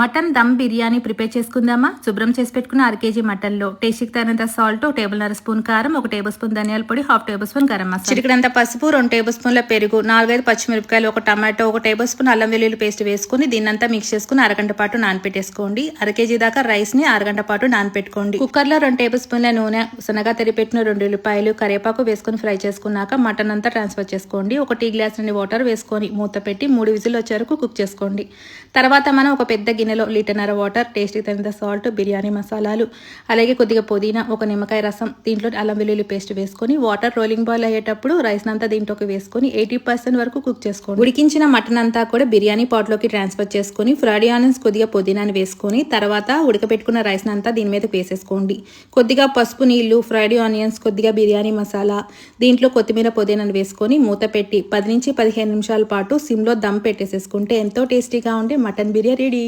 Mutton dum biryani prepare చేసుకుందామా? శుభ్రం చేసి పెట్టుకున్న అర కేజీ మటన్లో టేస్ట్కి తగినంత సాల్ట్ టేబుల్న్నర స్పూన్ కారం ఒక టేబుల్ స్పూన్ ధనియాల పొడి half tablespoon garam masala. చిటికడంత పసుపు రెండు టేబుల్ స్పూన్ల పెరుగు నాలుగైదు పచ్చిమిరపకాయలు ఒక టమాటో ఒక టేబుల్ స్పూన్ అల్లం వెల్లుల్లి పేస్ట్ వేసుకుని దీన్నంతా మిక్స్ చేసుకుని అరగంట పాటు నానపెట్టేసుకోండి. అర కేజీ దాకా రైస్ని అరగంట పాటు నానపెట్టుకోండి. కుక్కర్లో రెండు టేబుల్ స్పూన్ల నూనె సన్నగా తరిపెట్టిన రెండు ఉల్లిపాయలు కరివేపాకు వేసుకుని ఫ్రై చేసుకున్నాక మటన్ అంతా ట్రాన్స్ఫర్ చేసుకోండి. ఒక టీ గ్లాస్ నుండి వాటర్ వేసుకొని మూత పెట్టి మూడు విజిల్ వచ్చే వరకు కుక్ చేసుకోండి. తర్వాత మనం ఒక పెద్ద గిన్నెలో లీటర్నర వాటర్ టేస్ట్కి తగినంత సాల్ట్ బిర్యానీ మసాలాలు అలాగే కొద్దిగా పుదీనా ఒక నిమ్మకాయ రసం దీంట్లో అల్లం వెల్లుల్లి పేస్ట్ వేసుకొని వాటర్ రోలింగ్ బాయిల్ అయ్యేటప్పుడు రైస్ అంతా దీంట్లోకి వేసుకొని ఎయిటీ పర్సెంట్ వరకు కుక్ చేసుకోండి. ఉడికించిన మటన్ అంతా కూడా బిర్యానీ పాట్లోకి ట్రాన్స్ఫర్ చేసుకొని ఫ్రైడ్ ఆనియన్స్ కొద్దిగా పుదీనాని వేసుకొని తర్వాత ఉడకబెట్టుకున్న రైస్ అంతా దీని మీద వేసేసుకోండి. కొద్దిగా పసుపు నీళ్ళు ఫ్రైడ్ ఆనియన్స్ కొద్దిగా బిర్యానీ మసాలా దీంట్లో కొత్తిమీర పుదీనాను వేసుకొని మూత పెట్టి పది నుంచి పదిహేను నిమిషాల పాటు సిమ్లో దమ్ పెట్టేసేసుకుంటే ఎంతో టేస్టీగా ఉండే మటన్ బిర్యానీ రెడీ.